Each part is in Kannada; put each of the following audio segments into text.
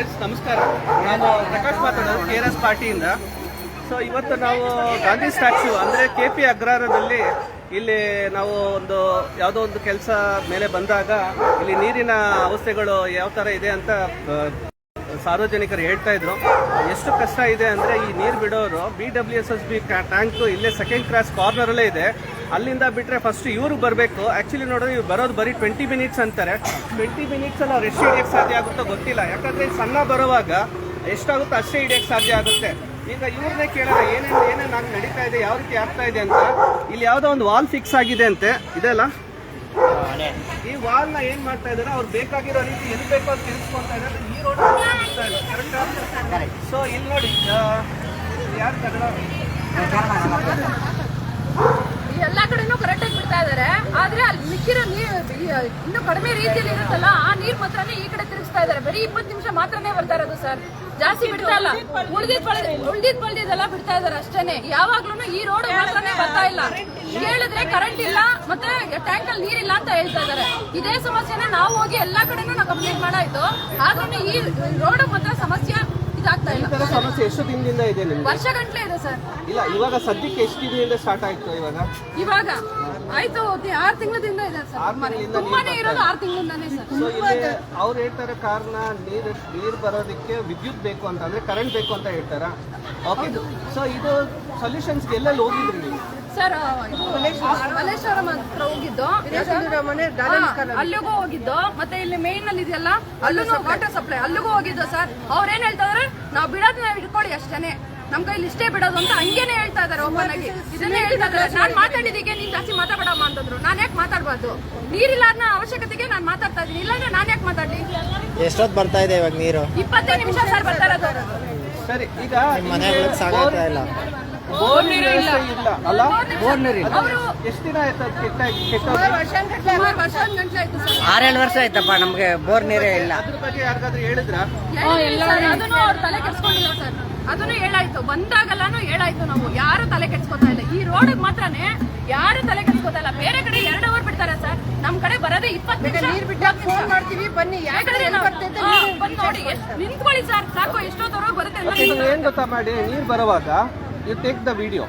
ಫ್ರೆಂಡ್ಸ್ ನಮಸ್ಕಾರ. ನಾನು ಪ್ರಕಾಶ್ ಮಾತಾಡೋದು ಕೆ ಆರ್ ಎಸ್ ಪಾರ್ಟಿಯಿಂದ. ಸೊ ಇವತ್ತು ನಾವು ಗಾಂಧಿ ಸ್ಟ್ಯಾಚ್ಯೂ ಅಂದರೆ ಕೆ ಪಿ ಅಗ್ರಹಾರದಲ್ಲಿ ಇಲ್ಲಿ ನಾವು ಒಂದು ಯಾವುದೋ ಒಂದು ಕೆಲಸ ಮೇಲೆ ಬಂದಾಗ ಇಲ್ಲಿ ನೀರಿನ ಅವಸ್ಥೆಗಳು ಯಾವ ಥರ ಇದೆ ಅಂತ ಸಾರ್ವಜನಿಕರು ಹೇಳ್ತಾ ಇದ್ರು. ಎಷ್ಟು ಕಷ್ಟ ಇದೆ ಅಂದ್ರೆ ಈ ನೀರು ಬಿಡೋರು B W S S B tank ಇಲ್ಲೇ ಸೆಕೆಂಡ್ ಕ್ರಾಸ್ ಕಾರ್ನರ್ ಅಲ್ಲೇ ಇದೆ. ಅಲ್ಲಿಂದ ಬಿಟ್ರೆ ಫಸ್ಟ್ ಇವರು ಬರಬೇಕು. ಆ್ಯಕ್ಚುಲಿ ನೋಡಿದ್ರೆ ಇವ್ರು ಬರೋದು ಬರೀ ಟ್ವೆಂಟಿ ಮಿನಿಟ್ಸ್ ಅಂತಾರೆ. ಟ್ವೆಂಟಿ ಮಿನಿಟ್ಸ್ ಅಲ್ಲಿ ಅವ್ರು ಎಷ್ಟು ಹಿಡಿಯಕ್ಕೆ ಸಾಧ್ಯ ಆಗುತ್ತೋ ಗೊತ್ತಿಲ್ಲ. ಯಾಕಂದ್ರೆ ಸಣ್ಣ ಬರುವಾಗ ಎಷ್ಟಾಗುತ್ತೋ ಅಷ್ಟೇ ಹಿಡಿಯೋಕ್ಕೆ ಸಾಧ್ಯ ಆಗುತ್ತೆ. ಈಗ ಇವ್ರನ್ನೇ ಕೇಳೋಣ, ಏನೇನು ಏನೇನು ಆಗಿ ನಡೀತಾ ಇದೆ, ಯಾವ ರೀತಿ ಆಗ್ತಾ ಇದೆ ಅಂತ. ಇಲ್ಲಿ ಯಾವುದೋ ಒಂದು ವಾಲ್ ಫಿಕ್ಸ್ ಆಗಿದೆ ಅಂತೆ. ಇದೆಲ್ಲ ಈ ವಾಲ್ನ ಏನ್ ಮಾಡ್ತಾ ಇದಾರೆ ಅವ್ರು ಬೇಕಾಗಿರೋ ರೀತಿ ಎಲ್ಲಿ ಬೇಕೋ ಅಂತ ತಿರ್ಸ್ಕೊಂತಾ ಇದ್ದಾರೆ. ಈ ರೋಡ್ ಸೊ ಇಲ್ಲಿ ನೋಡಿ ಯಾರು ಕನ್ನಡ ಎಲ್ಲಾ ಕಡೆನೂ ಕರೆಕ್ಟ್ ಆಗಿ ಬಿಡ್ತಾ ಇದಾರೆ. ಆದ್ರೆ ಅಲ್ಲಿ ಮಿಕ್ಕಿರೋ ನೀರು ಇನ್ನು ಕಡಿಮೆ ರೀತಿಯಲ್ಲಿ ಇರುತ್ತಲ್ಲ, ಆ ನೀರ್ ಮಾತ್ರನೇ ಈ ಕಡೆ ತಿರುಗಿಸ್ತಾ ಇದಾರೆ. ಬರೀ ಇಪ್ಪತ್ತು ನಿಮಿಷ ಮಾತ್ರನೇ ಬರ್ತಾ ಇರೋದು ಸರ್ ಜಾಸ್ತಿ ಬಿಡ್ತಾ ಇಲ್ಲ. ಉಳ್ದಿದ್ ಉಳ್ದಿದ್ ಬಳ್ದಿದೆಲ್ಲ ಬಿಡ್ತಾ ಇದಾರೆ ಅಷ್ಟೇನೆ. ಯಾವಾಗ್ಲೂ ಈ ರೋಡ್ ಮಾತ್ರನೇ ಬರ್ತಾ ಇಲ್ಲ. ಹೇಳಿದ್ರೆ ಕರೆಂಟ್ ಇಲ್ಲ, ಮತ್ತೆ ಟ್ಯಾಂಕ್ ಅಲ್ಲಿ ನೀರಿಲ್ಲ ಅಂತ ಹೇಳ್ತಾ ಇದಾರೆ. ಇದೇ ಸಮಸ್ಯೆನ ನಾವು ಹೋಗಿ ಎಲ್ಲಾ ಕಡೆನೂ ನಾವು ಕಂಪ್ಲೇಂಟ್ ಮಾಡಾಯ್ತು. ಆದ್ರೂ ಈ ರೋಡ್ ಮಾತ್ರ ಸಮಸ್ಯೆ ಇದಾಗ್ತಾ ಈ ಇಲ್ಲ ತರ ಸಮಸ್ಯೆ ಎಷ್ಟು ದಿನದಿಂದ ಇದೆ ನಿಮ್ಗೆ? ವರ್ಷ ಗಂಟ್ಲೆ ಇದೆ ಸರ್. ಇಲ್ಲ ಇವಾಗ ಸದ್ಯಕ್ಕೆ ಎಷ್ಟು ದಿನದಿಂದ ಸ್ಟಾರ್ಟ್ ಆಯ್ತು ಇವಾಗ? ಇವಾಗ ಆಯ್ತು ಆರು ತಿಂಗಳಿಂದ ಇದೆ ಸರ್. ಆರು ತಿಂಗಳಿಂದ ತುಂಬಾನೇ ಇರೋದು ಆರು ತಿಂಗಳಿಂದಾನೇ ಸರ್. ಸೊ ಇಲ್ಲಿ ಅವ್ರು ಹೇಳ್ತಾರೆ ಕಾರಣ ನೀರು ನೀರು ಬರೋದಕ್ಕೆ ವಿದ್ಯುತ್ ಬೇಕು ಅಂತ ಅಂದ್ರೆ ಕರೆಂಟ್ ಬೇಕು ಅಂತ ಹೇಳ್ತಾರ? ಓಕೆ ಸೊ ಇದು ಸೊಲ್ಯೂಷನ್ಸ್ ಎಲ್ಲೆಲ್ಲಿ ಹೋಗಿದ್ರಿ ನೀವು? ಸರ್ ಮಲ್ಲೇಶ್ವರಂ. ಹತ್ರ ಹೋಗಿದ್ದು. ಅಲ್ಲಿಗೂ ಹೋಗಿದ್ದು. ಮತ್ತೆ ಇಲ್ಲಿ ಮೇನ್ ಅಲ್ಲಿ ಇದೆಯಲ್ಲ ಅಲ್ಲೂ ವಾಟರ್ ಸಪ್ಲೈ ಅಲ್ಲಿಗೂ ಹೋಗಿದ್ದು ಸರ್. ಅವ್ರ ಏನ್ ಹೇಳ್ತಾ ಇದಾರೆ? ನಾವು ಬಿಡೋದನ್ನ ಇಟ್ಕೊಳ್ಳಿ ಅಷ್ಟೇನೆ. ನಮ್ ಕೈಲಿ ಇಷ್ಟೇ ಬಿಡೋದು ಅಂತ ಹಂಗೇನೆ ಹೇಳ್ತಾ ಇದಾರೆ ಓಪನ್ ಆಗಿ. ಇದನ್ನೇ ಹೇಳ್ತಾ ಇದಾರೆ. ನಾನ್ ಮಾತಾಡಿದೀಗೆ ನೀನ್ ಜಾಸ್ತಿ ಮಾತಾಡಮ್ಮ ಅಂತಂದ್ರು. ನಾನ್ ಯಾಕೆ ಮಾತಾಡ್ಬಾರ್ದು? ನೀರಿಲ್ಲ ಅನ್ನೋ ಅವಶ್ಯಕತೆಗೆ ನಾನ್ ಮಾತಾಡ್ತಾ ಇದೀನಿ ಇಲ್ಲಾಂದ್ರೆ ನಾನ್ ಯಾಕೆ ಮಾತಾಡ್ಲಿ? ಎಷ್ಟೊತ್ತು ಬರ್ತಾ ಇದೆ ಇವಾಗ ನೀರು? ಇಪ್ಪತ್ತೈದು ನಿಮಿಷ ಸರ್ ಬರ್ತಾ ಇರೋದು. ಸರಿ ಈಗ ಮನೆಗಳಿಗೆ ಸಾಕಾಗ್ತಾ ಇಲ್ಲ. ಇಲ್ಲ. ಅಲ್ಲ ಎಷ್ಟು ದಿನ ಆಯ್ತು ಅದು ಕೆಟ್ಟ ಕೆಟ್ಟ ಆರೇಳು ವರ್ಷ ಆಯ್ತಪ್ಪ ನಮ್ಗೆ ಬೋರ್ ನೀರೇ ಇಲ್ಲ. ಅದ್ರ ಬಗ್ಗೆ ಯಾರಿಗಾದ್ರೂ ಹೇಳಿದ್ರ? ಅದನ್ನು ಅವ್ರು ತಲೆ ಕೆಡ್ಸ್ಕೊಂಡಿಲ್ಲ ಸರ್. ಅದನ್ನು ಹೇಳಾಯ್ತು. ಬಂದಾಗಲ್ಲಾನು ಹೇಳಾಯ್ತು ನಾವು. ಯಾರು ತಲೆ ಕೆಡ್ಸ್ಕೊತಾ ಇಲ್ಲ. ಈ ರೋಡ್ ಮಾತ್ರನೇ ಯಾರು ತಲೆ ಕೆಡ್ಸ್ಕೊತಾ ಇಲ್ಲ. ಬೇರೆ ಕಡೆ ಎರಡು ಅವರ್ ಬಿಡ್ತಾರೆ ಸರ್. ನಮ್ ಕಡೆ ಬರೋದೇ ಇಪ್ಪತ್ತು ನಿಮಿಷ. ನೀರ್ ಬಿಟ್ಟಾಗ ಫೋನ್ ಮಾಡ್ತೀವಿ ಬನ್ನಿ ಯಾಕಂದ್ರೆ ಬಂದ್ ನೋಡಿ. ಎಷ್ಟ್- ನಿಂತ್ಕೊಳ್ಳಿ ಸರ್. ಸಾಕು ಎಷ್ಟೊತ್ತವರೆಗೂ ಬರುತ್ತೆ ಅಂತ ನೀವು ಏನ್ ಗೊತ್ತಾ ಮಾಡಿ? ನೀರು ಬರುವಾಗ you take the video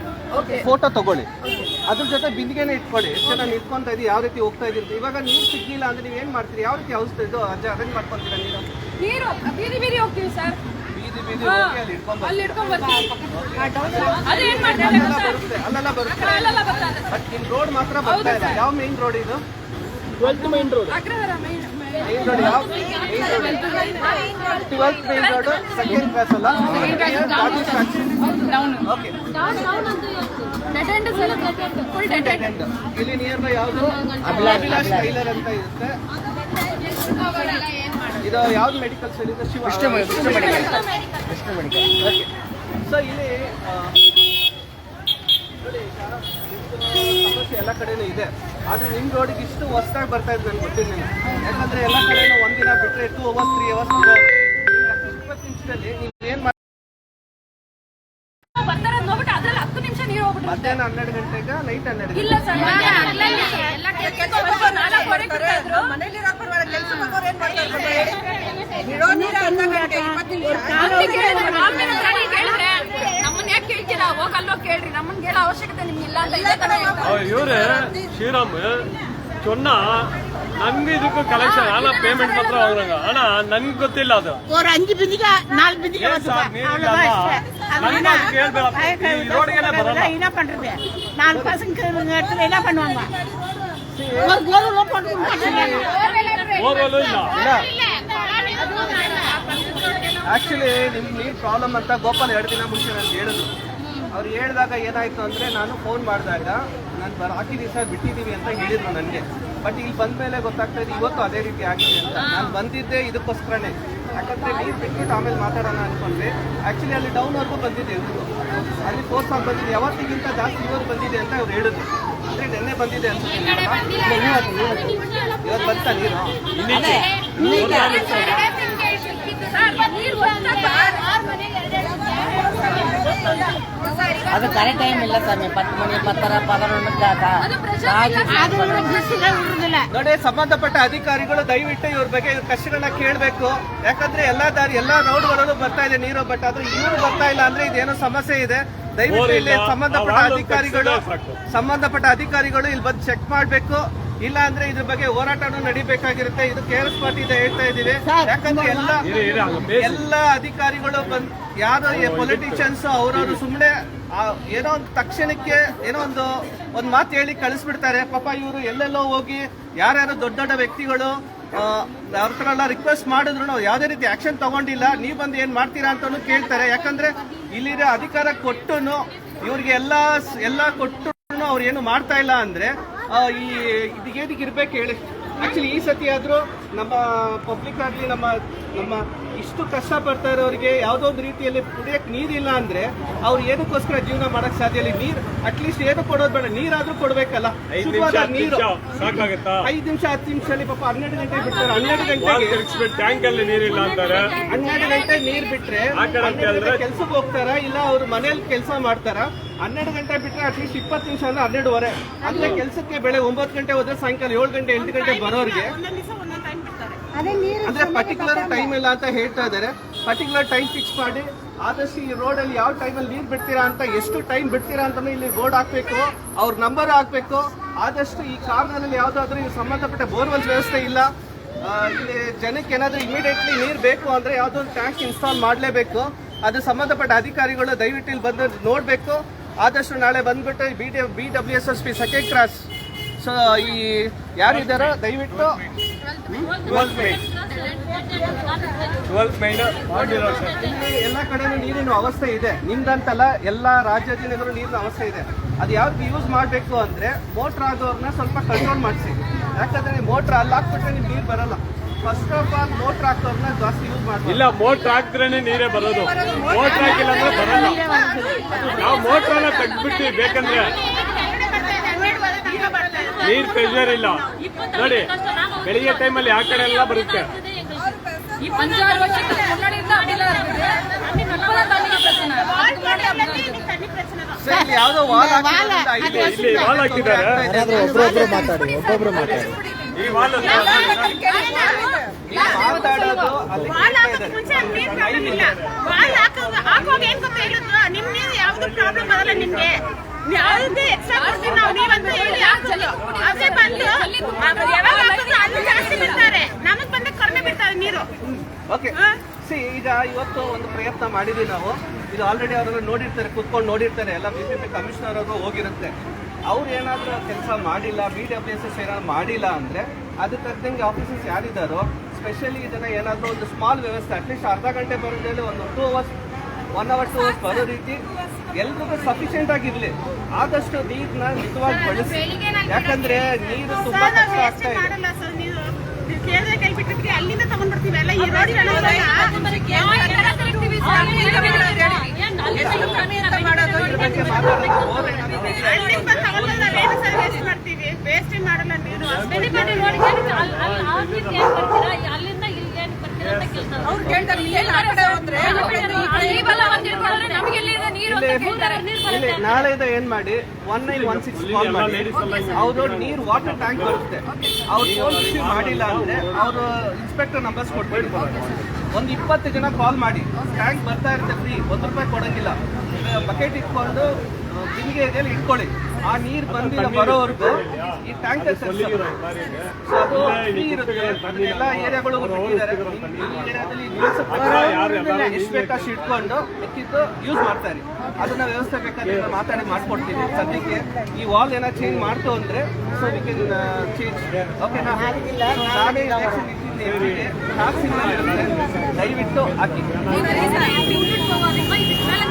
photo ತಗೊಳ್ಳಿ. ಅದ್ರ ಜೊತೆ ಬಿಂದಿಗೆನೆ ಇಟ್ಕೊಳ್ಳಿ. ಎಷ್ಟು ಜನ ನಿಂತ್ಕೊಂತ ಇದೀವಿ ಯಾವ ರೀತಿ ಹೋಗ್ತಾ ಇದ್ದೀವಿ ಇವಾಗ ನೀರು ಸಿಗ್ಲಿಲ್ಲ ಅಂದ್ರೆ ನೀವು ಏನ್ ಮಾಡ್ತೀರಿ? ಯಾವ ರೀತಿ ಔಷಧ ಇದು ಅರೇಂಜ್ ಮಾಡ್ಕೊಂತೀರಾ ನೀರು ನೀರು ಬೀದಿ ಬೀದಿ ಹೋಗ್ತೀವಿ ಸರ್. ಬೀದಿ ಬೀದಿ ಹೋಗಿ ಅಲ್ಲಿ ಇಟ್ಕೊಂಡ್ ಅಲ್ಲಿ ಇಟ್ಕೊಂಡ್ ಬರ್ತೀವಿ. ಏನು ಮಾಡ್ತಾರೆ? ಬರುತ್ತೆ ಅಲ್ಲೆಲ್ಲ ಬರುತ್ತೆ. ಅಲ್ಲೆಲ್ಲ ಬರ್ತಾ ಇದೆ ಬಟ್ ನಿಮ್ಮ ರೋಡ್ ಮಾತ್ರ ಬರ್ತಾ ಇದೆ. ಯಾವ ಮೇನ್ ರೋಡ್ ಇದು? ಅಗ್ರಹಾರ main- ಮೇನ್ ರೋಡ್ ಯಾವ twelfth main road second class ಅಲ್ಲ ಓಕೆ. ಇಲ್ಲಿ ನಿಯರ್ ಬೈ ಯಾವುದು ಅಭಿಲಾಷ್ ಟೈಲರ್ ಅಂತ ಇರುತ್ತೆ ಇದು ಯಾವ್ದು ಮೆಡಿಕಲ್ ಸರ್ ಇದು ಶಿವ ಸೊ ಇಲ್ಲಿ ಸಮಸ್ಯೆ ಎಲ್ಲ ಕಡೆನೂ ಇದೆ ಆದ್ರೆ ನಿಮ್ ರೋಡಿಗೆ ಇಷ್ಟು ಹೊಸದಾಗಿ ಬರ್ತಾ ಇದ್ದು ನನ್ಗೆ ಗೊತ್ತಿರಲಿಲ್ಲ ಯಾಕಂದ್ರೆ ಎಲ್ಲ ಕಡೆನೂ ಒಂದಿನ ಬಿಟ್ಟರೆ ಟೂ ಅವರ್ಸ್ ತ್ರೀ ಅವರ್ಸ್ ಇಪ್ಪತ್ತು ನಿಮಿಷದಲ್ಲಿ ನೀವು ಏನ್ ಮಾಡಿ ಬರ್ತಾರೆ ಅಂತ ನೋಡ್ಬಿಟ್ಟು ಅದ್ರಲ್ಲಿ ಹತ್ತು ನಿಮಿಷ ನೀರು ಹೋಗ್ಬಿಟ್ಟು ಮಧ್ಯಾಹ್ನ ಹನ್ನೆರಡು ಗಂಟೆಗೆ ನೈಟ್ ಹನ್ನೆರಡು ಇಲ್ಲ ಸರ್ ಎಲ್ಲ ಯಾಕೆ ಕೇಳ್ತೀರಾ ಹೋಗ್ ಅಲ್ಲೋ ಕೇಳ್ರಿ ನಮ್ಮನ್ನ ಕೇಳೋ ಅವಶ್ಯಕತೆ ನಿಮ್ಗೆ ಇಲ್ಲ ಅಂತ ಇದೇ ತರ ಹೇಳ್ತಾರೆ. ಇವರೇ ಶ್ರೀರಾಮ್ சொன்னா நன்கு இதுக்கு கலெக்ஷன் ஆனா பேமெண்ட் மாத்திரம் வாங்குறாங்க ஆனா நன்கு ಗೊತ್ತಿಲ್ಲ ಅದು ஒரு அஞ்சு பிந்திக்க நாலு பிந்திக்க ஏன் சார், வந்துப்பா நீர் அவ்வளவுதான் இல்லாம இஷ்டம். அது நன்கு என்ன? அது கேள்வி கை- இந்த ரோடுகளே வரல. என்ன பண்றது நாலு பசங்க இவங்க இடத்துல என்ன பண்ணுவாங்க ஒரு கோதுமை போட்டு ಹೋಗಲು ಇಲ್ಲ ಆಕ್ಚುಲಿ ನಿಮ್ ನೀರ್ ಪ್ರಾಬ್ಲಮ್ ಅಂತ ಗೋಪಾಲ್ ಎರಡು ದಿನ ಮುಂಚೆ ನನ್ಗೆ ಹೇಳಿದ್ರು ಅವ್ರು ಹೇಳಿದಾಗ ಏನಾಯ್ತು ಅಂದ್ರೆ ನಾನು ಫೋನ್ ಮಾಡಿದಾಗ ನಾನು ಬರ ದಿವಸ ಬಿಟ್ಟಿದ್ದೀವಿ ಅಂತ ಹೇಳಿದ್ರು ನನಗೆ. ಬಟ್ ಇಲ್ಲಿ ಬಂದ ಮೇಲೆ ಗೊತ್ತಾಗ್ತಾ ಇದೆ ಇವತ್ತು ಅದೇ ರೀತಿ ಆಗಿದೆ ಅಂತ. ನಾನು ಬಂದಿದ್ದೆ ಇದಕ್ಕೋಸ್ಕರನೇ. ಯಾಕಂದ್ರೆ ನೀರು ಬಿಟ್ಬಿಟ್ಟು ಆಮೇಲೆ ಮಾತಾಡೋಣ ಅನ್ಕೊಂಡ್ರೆ ಆಕ್ಚುಲಿ ಅಲ್ಲಿ ಡೌನ್ ಅವ್ರಿಗೂ ಬಂದಿದೆ ಇವ್ರು. ಅಲ್ಲಿ ಫೋರ್ಸ್ ಆಗಿ ಬಂದಿದೆ. ಯಾವತ್ತಿಗಿಂತ ಜಾಸ್ತಿ ಇವರು ಬಂದಿದೆ ಅಂತ ಅವ್ರು ಹೇಳಿದ್ರು. ಅಂದ್ರೆ ನೆನ್ನೆ ಬಂದಿದೆ ಅಂತ. ಇವತ್ತು ಬಂತ ನೀರು? ಅದು ಕರೆಕ್ಟ್ ಟೈಮ್ ಇಲ್ಲ ಸ್ವಾಮಿ. ಪತ್ತು ಮಣಿ ಪತ್ತರ ನೋಡಿ ಸಂಬಂಧಪಟ್ಟ ಅಧಿಕಾರಿಗಳು ದಯವಿಟ್ಟು ಇವ್ರ ಬಗ್ಗೆ ಇವ್ರ ಕಷ್ಟಗಳನ್ನ ಕೇಳಬೇಕು. ಯಾಕಂದ್ರೆ ಎಲ್ಲಾ ದಾರಿ ಎಲ್ಲಾ ರೋಡ್ಗಳಲ್ಲೂ ಬರ್ತಾ ಇದೆ ನೀರು ಬಟ್ ಆದ್ರೆ ಇವ್ರು ಬರ್ತಾ ಇಲ್ಲ ಅಂದ್ರೆ ಇದೇನೋ ಸಮಸ್ಯೆ ಇದೆ. ದಯವಿಟ್ಟು ಇಲ್ಲಿ ಸಂಬಂಧಪಟ್ಟ ಅಧಿಕಾರಿಗಳು ಸಂಬಂಧಪಟ್ಟ ಅಧಿಕಾರಿಗಳು ಇಲ್ಲಿ ಬಂದು ಚೆಕ್ ಮಾಡ್ಬೇಕು. ಇಲ್ಲ ಅಂದ್ರೆ ಇದ್ರ ಬಗ್ಗೆ ಹೋರಾಟನೂ ನಡಿಬೇಕಾಗಿರುತ್ತೆ. ಇದು ಕೆ ಎಸ್ ಇದೆ ಹೇಳ್ತಾ ಇದೀವಿ ಯಾಕಂದ್ರೆ ಎಲ್ಲ ಎಲ್ಲ ಅಧಿಕಾರಿಗಳು ಬಂದ್ ಯಾರು ಪೊಲಿಟಿಷಿಯನ್ಸ್ ಅವ್ರವ್ರು ಸುಮ್ಮನೆ ಏನೋ ಒಂದು ತಕ್ಷಣಕ್ಕೆ ಏನೋ ಒಂದು ಒಂದ್ ಮಾತು ಹೇಳಿ ಕಳಿಸ್ಬಿಡ್ತಾರೆ. ಪಾಪ ಇವರು ಎಲ್ಲೆಲ್ಲೋ ಹೋಗಿ ಯಾರ್ಯಾರು ದೊಡ್ಡ ದೊಡ್ಡ ವ್ಯಕ್ತಿಗಳು ಆ, ಅವ್ರ ಹತ್ರ ಎಲ್ಲ ರಿಕ್ವೆಸ್ಟ್ ಮಾಡಿದ್ರು ನಾವು ಯಾವುದೇ ರೀತಿ ಆಕ್ಷನ್ ತಗೊಂಡಿಲ್ಲ. ನೀವು ಬಂದು ಏನು ಮಾಡ್ತೀರಾ ಅಂತಾನು ಕೇಳ್ತಾರೆ. ಯಾಕಂದ್ರೆ ಇಲ್ಲಿರೋ ಅಧಿಕಾರ ಕೊಟ್ಟು ಇವ್ರಿಗೆ ಎಲ್ಲ ಎಲ್ಲ ಕೊಟ್ಟು ಅವ್ರು ಏನು ಮಾಡ್ತಾ ಇಲ್ಲ ಅಂದ್ರೆ ಈ ಇದಕ್ಕೆ ಇರ್ಬೇಕು ಹೇಳಿ. ಆಕ್ಚುಲಿ ಈ ಸತಿ ಆದರೂ ನಮ್ಮ ಪಬ್ಲಿಕ್ ಆಗಲಿ ನಮ್ಮ ನಮ್ಮ ಇಷ್ಟು ಕಷ್ಟ ಪಡ್ತಾ ಇರೋರಿಗೆ ಯಾವುದೋ ಒಂದು ರೀತಿಯಲ್ಲಿ ಕುಡಿಯಕ್ಕೆ ನೀರಿಲ್ಲ ಅಂದ್ರೆ ಅವ್ರು ಏನಕ್ಕೋಸ್ಕರ ಜೀವನ ಮಾಡಕ್ ಸಾಧ್ಯ ಇಲ್ಲ. ನೀರ್ ಅಟ್ಲೀಸ್ಟ್ ಏನು ಕೊಡೋದು ಬೇಡ. ನೀರಾದ್ರೂ ಕೊಡ್ಬೇಕಲ್ಲ. ಶುದ್ಧವಾದ ನೀರು. ಐದು ನಿಮಿಷ ಹತ್ತು ನಿಮಿಷದಲ್ಲಿ ಪಾಪ ಹನ್ನೆರಡು ಗಂಟೆಗೆ ಬಿಡ್ತಾರೆ. ಹನ್ನೆರಡು ಗಂಟೆ ಗಂಟೆಗೆ. ಟ್ಯಾಂಕ್ ಅಲ್ಲಿ ನೀರಿಲ್ಲ ಅಂತಾರೆ. ಹನ್ನೆರಡು ಗಂಟೆ ನೀರ್ ಬಿಟ್ರೆ ಕೆಲ್ಸಕ್ಕೆ ಹೋಗ್ತಾರ? ಇಲ್ಲ ಅವ್ರ ಮನೇಲಿ ಕೆಲಸ ಮಾಡ್ತಾರ? ಹನ್ನೆರಡು ಗಂಟೆ ಬಿಟ್ರೆ ಅಟ್ಲೀಸ್ಟ್ ಇಪ್ಪತ್ತು ನಿಮಿಷ ಅಂದ್ರೆ ಹನ್ನೆರಡುವರೆ. ಅಂದ್ರೆ ಕೆಲಸಕ್ಕೆ ಬೆಳೆ ಒಂಬತ್ತು ಗಂಟೆ ಹೋದ್ರೆ ಸಾಯಂಕಾಲ ಏಳು ಗಂಟೆ ಎಂಟು ಗಂಟೆ ಬರೋರಿಗೆ ಅಂದ್ರೆ ಪರ್ಟಿಕ್ಯುಲರ್ ಟೈಮ್ ಇಲ್ಲ ಅಂತ ಹೇಳ್ತಾ ಇದ್ದಾರೆ. ಪರ್ಟಿಕ್ಯುಲರ್ ಟೈಮ್ ಫಿಕ್ಸ್ ಮಾಡಿ. ಆದಷ್ಟು ಈ ರೋಡ್ ಅಲ್ಲಿ ಯಾವ ಟೈಮಲ್ಲಿ ನೀರ್ ಬಿಡ್ತೀರಾ ಅಂತ ಎಷ್ಟು ಟೈಮ್ ಬಿಡ್ತೀರಾ ಅಂತ ಇಲ್ಲಿ ಬೋರ್ಡ್ ಹಾಕ್ಬೇಕು ಅವ್ರ ನಂಬರ್ ಹಾಕ್ಬೇಕು. ಆದಷ್ಟು ಈ ಕಾರ್ನಲ್ಲಿ ಯಾವ್ದಾದ್ರು ಇಲ್ಲಿ ಸಂಬಂಧಪಟ್ಟ ಬೋರ್ವೆಲ್ ವ್ಯವಸ್ಥೆ ಇಲ್ಲ. ಇಲ್ಲಿ ಜನಕ್ಕೆ ಏನಾದ್ರೂ ಇಮಿಡಿಯೇಟ್ಲಿ ನೀರ್ ಬೇಕು ಅಂದ್ರೆ ಯಾವುದೋ ಒಂದು ಟ್ಯಾಂಕ್ ಇನ್ಸ್ಟಾಲ್ ಮಾಡಲೇಬೇಕು. ಅದು ಸಂಬಂಧಪಟ್ಟ ಅಧಿಕಾರಿಗಳು ದಯವಿಟ್ಟು ಇಲ್ಲಿ ಬಂದು ನೋಡ್ಬೇಕು. ಆದಷ್ಟು ನಾಳೆ ಬಂದ್ಬಿಟ್ಟು B D B W S S P second cross so ಈ ಯಾರಿದ್ದಾರೋ ದಯವಿಟ್ಟು. ಇಲ್ಲಿ ಎಲ್ಲ ಕಡೆನೂ ನೀರಿನ ಅವಸ್ಥೆ ಇದೆ. ನಿಮ್ದಂತಲ್ಲ ಎಲ್ಲ ರಾಜ್ಯದಿಂದಲೂ ನೀರಿನ ಅವಸ್ಥೆ ಇದೆ. ಅದು ಯಾವ್ದು ಯೂಸ್ ಮಾಡಬೇಕು ಅಂದ್ರೆ ಮೋಟ್ರ್ ಆಗೋರ್ನ ಸ್ವಲ್ಪ ಕಂಟ್ರೋಲ್ ಮಾಡಿಸಿ. ಯಾಕಂದ್ರೆ ಮೋಟ್ರ್ ಅಲ್ಲಿ ಹಾಕ್ಬಿಟ್ರೆ ನಿಮ್ಗೆ ನೀರು ಬರಲ್ಲ. ಫಸ್ಟ್ ಆಫ್ ಆಲ್ ಮೋಟ್ರ್ ಹಾಕೋರ್ನ ಜಾಸ್ತಿ ಯೂಸ್ ಮಾಡಿ ಇಲ್ಲ ಮೋಟ್ರ್ ಹಾಕ್ದ್ರೇನೆ ನೀರೇ ಬರೋದು. ಮೋಟ್ರ್ ಹಾಕಿಲ್ಲ ಅಂದ್ರೆ ಬರಲ್ಲ. ನಾವು ಮೋಟ್ರನ್ನ ತೆಗ್ದ್ಬಿಡ್ತೀವಿ ಬೇಕಂದ್ರೆ. ನೀರ್ ಪ್ರೆಷರ್ ಇಲ್ಲ. ನೋಡಿ ಬೆಳಿಗ್ಗೆ ಟೈಮಲ್ಲಿ ಆ ಕಡೆ ಎಲ್ಲ ಬರುತ್ತೆ. ನಿಮ್ ನೀರು ಯಾವ್ದು ಪ್ರಾಬ್ಲಮ್ ನಿಮ್ಗೆ. ಯಾವುದೇ ಎಕ್ಸ್ಟ್ರಾ ಕೊಡ್ತೀವಿ ನೀವಂತ ಹೇಳಿ ಹಾಕೋದು ಅದೇ ಬಂದು ಅದು ಯಾವಾಗ ಹಾಕಿದ್ರು ಅಲ್ಲಿ ಜಾಸ್ತಿ ಬಿಡ್ತಾರೆ. ನಮಗ್ ಬಂದ ಕಡಿಮೆ ಬಿಡ್ತಾರೆ ನೀರು. ಓಕೆ ಸಿ ಈಗ ಇವತ್ತು ಒಂದು ಪ್ರಯತ್ನ ಮಾಡಿದ್ವಿ ನಾವು. ಇದು ಆಲ್ರೆಡಿ ಅವರೆಲ್ಲ ನೋಡಿರ್ತಾರೆ ಕುತ್ಕೊಂಡು ನೋಡಿರ್ತಾರೆ. ಎಲ್ಲ ಬಿ ಪಿ ಪಿ ಕಮಿಷನರ್ ಅವರು ಹೋಗಿರುತ್ತೆ. ಅವ್ರು ಏನಾದರೂ ಕೆಲಸ ಮಾಡಿಲ್ಲ ಬಿ ಡಬ್ಲ್ಯೂ ಎಸ್ ಎಸ್ ಏನಾದ್ರು ಮಾಡಿಲ್ಲ ಅಂದರೆ ಅದಕ್ಕೆ ತಕ್ಕಂಗೆ ಆಫೀಸಸ್ ಯಾರಿದ್ದಾರೋ ಸ್ಪೆಷಲಿ ಇದನ್ನ ಏನಾದರೂ ಒಂದು ಸ್ಮಾಲ್ ವ್ಯವಸ್ಥೆ ಅಟ್ಲೀಸ್ಟ್ ಅರ್ಧ ಗಂಟೆ ಬರೋದ್ರಲ್ಲಿ ಒಂದು two hours one hour two hours ಬರೋ ರೀತಿ ಎಲ್ರಿಗೂ ಸಫಿಷಿಯೆಂಟ್ ಆಗಿರ್ಲಿ ಆದಷ್ಟು ನೀರನ್ನ ಮಿತವಾಗಿ ಬಳಸಿ ಯಾಕಂದ್ರೆ ನೀರು ತುಂಬಾ ಕಷ್ಟ ಆಗ್ತಾ ಇದೆ ಕೇಳಿದ್ರೆ ಕೇಳ್ಬಿಟ್ಟಿದ್ರಿ ಅಲ್ಲಿಂದ ಬರ್ತೀವಿ ಎಲ್ಲ ಈ ರೋಡ್ ಮಾಡ್ತೀವಿ ವೇಸ್ಟ್ ಮಾಡಲ್ಲ ನೀರು ಅಲ್ಲಿಂದ ಇಲ್ಲಿ ಏನ್ ಬರ್ತೀರಾ ಅಂತ ಕೇಳ್ತಾರೆ ಅವ್ರು ಕೇಳ್ತಾರೆ ನಾಳೆದ ಏನ್ ಮಾಡಿ? One nine one six call ಮಾಡಿ. ಅವರು ನೀರು ವಾಟರ್ ಟ್ಯಾಂಕ್ ಬರುತ್ತೆ. ಅವ್ರು ಫೋನ್ ರಿಸೀವ್ ಮಾಡಿಲ್ಲ ಅಂದ್ರೆ ಅವರು ಇನ್ಸ್ಪೆಕ್ಟರ್ ನಂಬರ್ಸ್ ಕೊಟ್ಬಿಟ್ಟು ಒಂದು ಇಪ್ಪತ್ತು ಜನ ಕಾಲ್ ಮಾಡಿ. ಟ್ಯಾಂಕ್ ಬರ್ತಾ ಇರುತ್ತೆ ಫ್ರೀ ಒಂದು ರೂಪಾಯಿ ಕೊಡಂಗಿಲ್ಲ. ಬಕೆಟ್ ಇಟ್ಕೊಂಡು ಬಿಂದಿಗೆಯಲ್ಲಿ ಇಟ್ಕೊಳ್ಳಿ. ಆ ನೀರು ಬಂದಿಲ್ಲ ಬರೋವರೆಗೂ ಈ ಟ್ಯಾಂಕ್ ಅದು ಫ್ರೀ ಇರುತ್ತೆ. ಎಲ್ಲ ಏರಿಯಾಗಳು ಬಿಟ್ಟಿದ್ದಾರೆ ಈ ಏರಿಯಾದಲ್ಲಿ ನಿಲ್ಸಕ್ಕೆ ಎಷ್ಟು ಬೇಕಷ್ಟು ಇಟ್ಕೊಂಡು ಮಿಕ್ಕಿದ್ದು ಯೂಸ್ ಮಾಡ್ತಾರೆ ಅದನ್ನ ವ್ಯವಸ್ಥೆ ಬೇಕಾದ್ರೆ ಮಾತಾಡಿ ಮಾಡ್ಕೊಡ್ತೀವಿ. ಸದ್ಯಕ್ಕೆ ಈ ವಾಲ್ ಏನೋ ಚೇಂಜ್ ಮಾಡ್ತು ಅಂದ್ರೆ ಸೊ ವಿ ಕೆನ್ ಚೇಂಜ್ ಓಕೆನಾ ನಾನೇ ದಯವಿಟ್ಟು ಹಾಕಿ.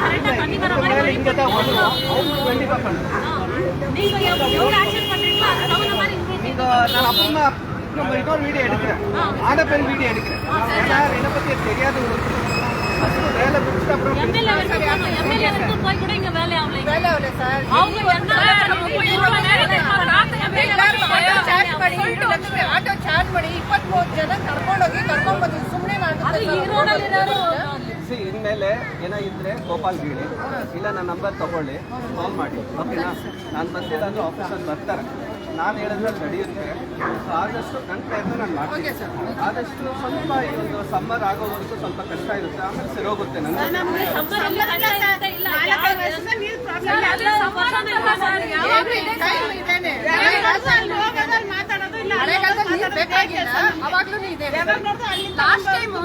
ಇದಕ್ಕೆ ಮೇಲೆ ಕರೆಕ್ಟಾಗಿ ತಣ್ಣி வர மாதிரி ಮೇಲೆ ಹಿಂಗೆ ಒಂದು ಅವ್ರು ಖಂಡಿತ பண்ணு. நீங்க எவ்வளவு ஆக்ஷன் பண்றீங்களோ அது தகுந்த மாதிரி increase ಈಗ நான் அப்புறமா நம்ம இன்னொரு வீடியோ எடுக்கிறேன் ஆனப்பெண் வீடியோ எடுக்கிறேன் ஏன்னா என்னை பத்தி தெரியாது உங்களுக்கு ஃபர்ஸ்ட் வேலை முடிச்சுட்டு அப்புறம் எம்எல்ஏ வரைக்கும் போகணும் எம்எல்ஏ வரைக்கும் போய் கூட இங்க வேலை ஆகலைங்க அவங்க என்ன ಆಟೋ ಚಾರ್ಜ್ ಮಾಡಿ ಇಪ್ಪತ್ಮೂರು ಜನ ಕರ್ಕೊಂಡೋಗಿ ಕರ್ಕೊಂಡ್ ಬಂದ್ವಿ ಸುಮ್ಮನೆ ಅದು See, ಇನ್ಮೇಲೆ ಆಮೇಲೆ ಏನೋ ಇದ್ರೆ ಗೋಪಾಲ್ ಗೀಳಿ. ಇಲ್ಲ ನನ್ನ ನಂಬರ್ ತಗೊಳ್ಳಿ. ಕಾಲ್ ಮಾಡಿ. ಓಕೆನಾ ನಾನು ಬಂದಿಲ್ಲ ಅಂದ್ರೆ ಆಫೀಸಲ್ಲಿ ಬರ್ತಾರೆ. ನಾನು ಹೇಳಿದ್ರೆ ನಡೆಯುತ್ತೆ. ಸೊ ಆದಷ್ಟು ನನ್ನ ಪ್ರಯತ್ನ ನಾನು ಮಾಡ್ತೀನಿ. ಆದಷ್ಟು ಸ್ವಲ್ಪ ಈ ಒಂದು ಸಮ್ಮರ್ ಆಗೋವರೆಗೂ ಸ್ವಲ್ಪ ಕಷ್ಟ ಇರುತ್ತೆ. ಆಮೇಲೆ ಹೋಗುತ್ತೆ ನನಗೆ ಸರ್. ಇಲ್ಲ. ನಾಲ್ಕೈದು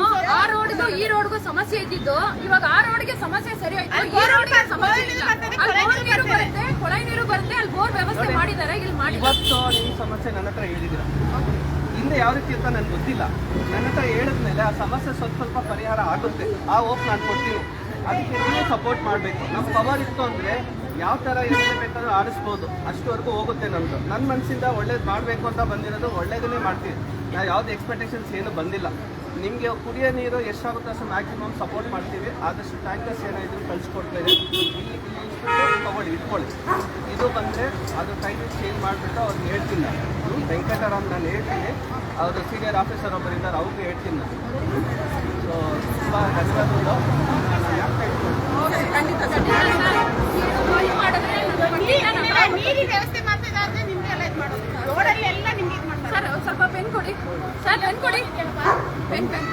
ರೋಡ್ಗೂ ಈ ರೋಡ್ಗೂ ಸಮಸ್ಯೆ ಇದ್ದಿದ್ದು ಇವಾಗ ಆ ರೋಡ್ಗೆ ಸಮಸ್ಯೆ ಸರಿ ಅಲ್ಲಿ ಈ ರೋಡ್ಗೆ ಸಮಸ್ಯೆ ನೀರು ಬರುತ್ತೆ ಕೊಳವೆ ನೀರು ಬರುತ್ತೆ ಅಲ್ಲಿ ಬೋರ್ ವ್ಯವಸ್ಥೆ ಮಾಡಿದ್ದಾರೆ ಇಲ್ಲಿ ಮಾಡಿ ಇವತ್ತು ನಿಮ್ಮ ಸಮಸ್ಯೆ ನನ್ನ ಹತ್ರ ಹಿಂದೆ ಯಾವ ರೀತಿ ಅಂತ ನನ್ಗೆ ಗೊತ್ತಿಲ್ಲ. ನನ್ನ ಹತ್ರ ಹೇಳಿದ್ಮೇಲೆ ಆ ಸಮಸ್ಯೆ ಸ್ವಲ್ಪ ಸ್ವಲ್ಪ ಪರಿಹಾರ ಆಗುತ್ತೆ. ಆ ಹೋಪ್ ನಾನು ಕೊಡ್ತೀನಿ. ಅದಕ್ಕೆ ನೀವು ಸಪೋರ್ಟ್ ಮಾಡಬೇಕು. ನಮ್ಮ ಪವರ್ ಇತ್ತು ಅಂದರೆ ಯಾವ ಥರ ಏನೇ ಬೇಕಾದ್ರೂ ಆಡಿಸ್ಬೋದು. ಅಷ್ಟುವರೆಗೂ ಹೋಗುತ್ತೆ ನಮ್ಮದು ನನ್ನ ಮನಸ್ಸಿಂದ ಒಳ್ಳೇದು ಮಾಡಬೇಕು ಅಂತ ಬಂದಿರೋದು ಒಳ್ಳೇದನ್ನೇ ಮಾಡ್ತೀನಿ ನಾವು ಯಾವ್ದು ಎಕ್ಸ್ಪೆಕ್ಟೇಷನ್ಸ್ ಏನು ಬಂದಿಲ್ಲ. ನಿಮಗೆ ಕುಡಿಯೋ ನೀರು ಎಷ್ಟಾಗುತ್ತೆ ಅಷ್ಟು ಮ್ಯಾಕ್ಸಿಮಮ್ ಸಪೋರ್ಟ್ ಮಾಡ್ತೀವಿ. ಆದಷ್ಟು ಟ್ಯಾಂಕರ್ಸ್ ಇಲ್ಲಿ ಇಲ್ಲಿ ಇಟ್ಬಿಟ್ಟು ತಗೊಳ್ಳಿ ಇಟ್ಕೊಳ್ಳಿ. ಇದು ಬಂದರೆ ಅದು ಟೈಮಿಂಗ್ ಚೇಂಜ್ ಮಾಡಿಬಿಟ್ಟು ಅವ್ರಿಗೆ ಹೇಳ್ತೀನಿ ನಾನು. ವೆಂಕಟರಾಮ್ ನಾನು ಹೇಳ್ತೀನಿ. ಅವರು ಸೀನಿಯರ್ ಆಫೀಸರ್ ಒಬ್ಬರಿದ್ದಾರೆ ಅವ್ರಿಗೆ ಹೇಳ್ತೀನಿ ನಾನು. ಸೊ ತುಂಬ ಎಲ್ಲ ನಾನು ಸರ್ ಸ್ವಲ್ಪ ಪೆನ್ ಕೊಡಿ. ಸರ್ ಪೆನ್ ಕೊಡಿ. Pen pen